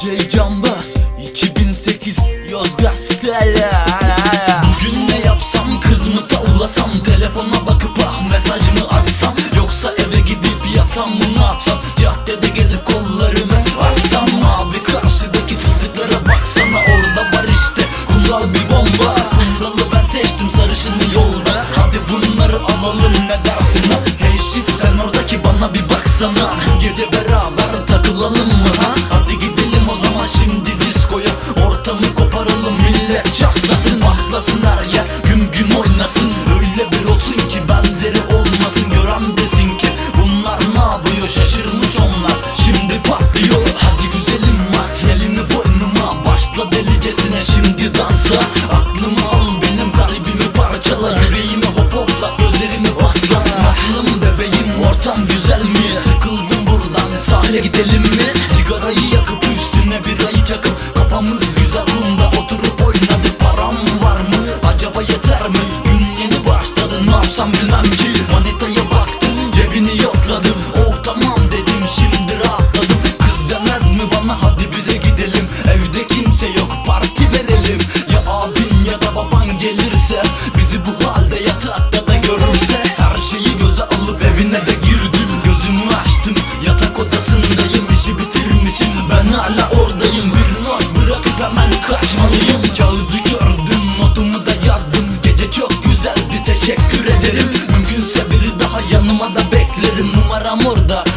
DJ Canbaz 2008 Yozgat Stella Bugün ne yapsam kız mı tavlasam? Telefona bakıp ah mesaj mı atsam? Yoksa eve gidip yatsam mı? Şimdi diskoya. Ortamı koparalım millet çatlasın Patlasın her yer. Güm güm oynasın Öyle bir olsun ki benzeri olmasın. Gören desin ki bunlar ne yapıyor? Şaşırmış onlar. Şimdi patlıyor. Hadi güzelim at elini boynuma Başla delicesine. Şimdi dansa Aklımı al benim kalbimi parçala. Yüreğimi hop hopla gözlerimi patlat Nasılım bebeğim ortam güzel mi? Sıkıldım buradan sahile gidelim mi yeter mi Gün yeni başladı ne yapsam bilmem ki. Manitaya baktım cebini yokladım. Oh tamam dedim şimdi rahatladım. Kız demez mi bana hadi bize gidelim. Evde kimse yok parti verelim. Ya abin ya da baban gelirse Bizi bu halde yatakta da görürse. Her şeyi göze alıp evine de girdim. Gözümü açtım yatak odasındayım işi bitirmişim. Ben hala oradayım. Bir not bırakıp hemen beklerim